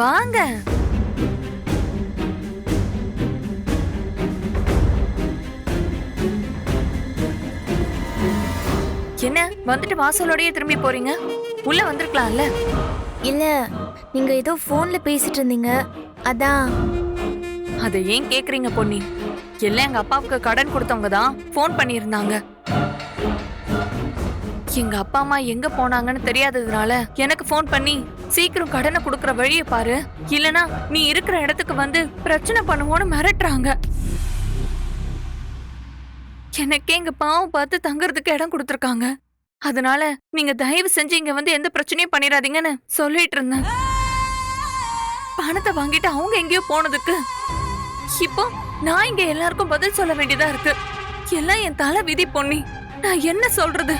வாங்க. என்ன வந்துட்டு வாசலோடயே திரும்பி போறீங்க? உள்ள வந்திருக்கலாம்ல? இல்ல நீங்க ஏதோ போன்ல பேசிட்டு இருந்தீங்க. அதான். அதை ஏன் கேக்குறீங்க பொன்னி? எல்லாம் எங்க அப்பாவுக்கு கடன் கொடுத்தவங்க தான் ஃபோன் பண்ணியிருந்தாங்க. எங்க அப்பா அம்மா எங்க போனாங்கன்னு தெரியாததுனால எனக்கு ஃபோன் பண்ணி சீக்கிரம் கடனை கொடுக்கற வழியை பாரு. இல்லனா நீ இருக்கிற இடத்துக்கு வந்து பிரச்சனை பண்ணுவோன்னு மிரட்டுறாங்க. எனக்கே இங்க பாவம் பார்த்து தங்குறதுக்கு இடம் கொடுத்துருக்காங்க. அதனால நீங்க தயவு செஞ்சு இங்க வந்து எந்த பிரச்சனையும் பண்ணிடாதீங்கன்னு சொல்லிட்டு இருந்தேன். பணத்தை வாங்கிட்டு அவங்க எங்கேயோ போனதுக்கு. இப்போ நான் இங்க எல்லாருக்கும் பதில் சொல்ல வேண்டியதா இருக்கு. எல்லாம் என் தலை விதி பொன்னி. நான் என்ன சொல்றது?